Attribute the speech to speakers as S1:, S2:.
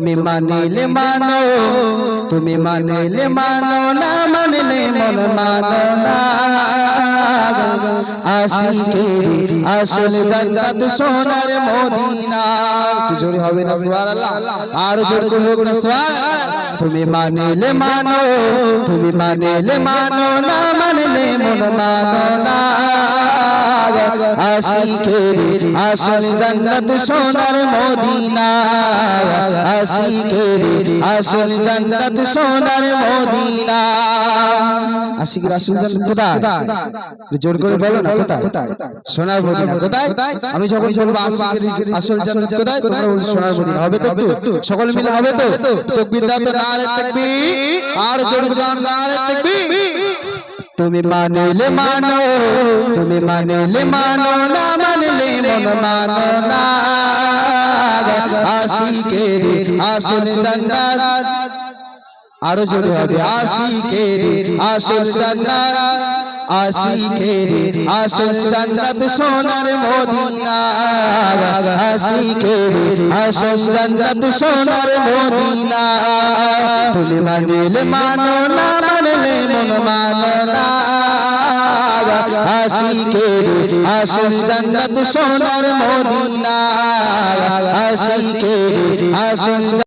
S1: তুমি মানিলে মানো, তুমি মানিলে মানো না, মানিলে মন মানো না। আশিকের আসল জান্নাত সোনার মদিনা। জোরে হবে না, সুবহানাল্লাহ? আর জোর করে হোক না, সুবহানাল্লাহ? তুমি মানিলে মানো, তুমি মানিলে মানো না, মানলে মন মানো না। আশিকের আসল জান্নাত সোনার মদিনা। আশিকের আসল জান্নাত সোনার মদিনা। আশিকের আসল জান্নাত কোথায়? জোর করে বলো না কোথায়? সোনার মদিনা। কোথায়? আমি যখন বলব আশিকের আসল জান্নাত কোথায়? তোমরা বলবে সোনার মদিনা। হবে তো? একটু সকল মিলে হবে তো? তাকবীর দাও তো নারে তাকবীর। আর জোর দাও নারে তাকবীর। তুমি মানিলে মানো তুমি মানিলে মানো না মানলে মন মানো না। আশিকের আসল জান্নাত আরও জোরে হবে, আশিকের আসল জান্নাত আশিকের আসল জান্নাত সোনার মদিনা। আশিকের আসল জান্নাত সোনার মদিনা। তুমি মানিলে মানো না মানলে মন মানো না। আশিকের আসল জান্নাত সোনার মদিনা। আশিকের আসল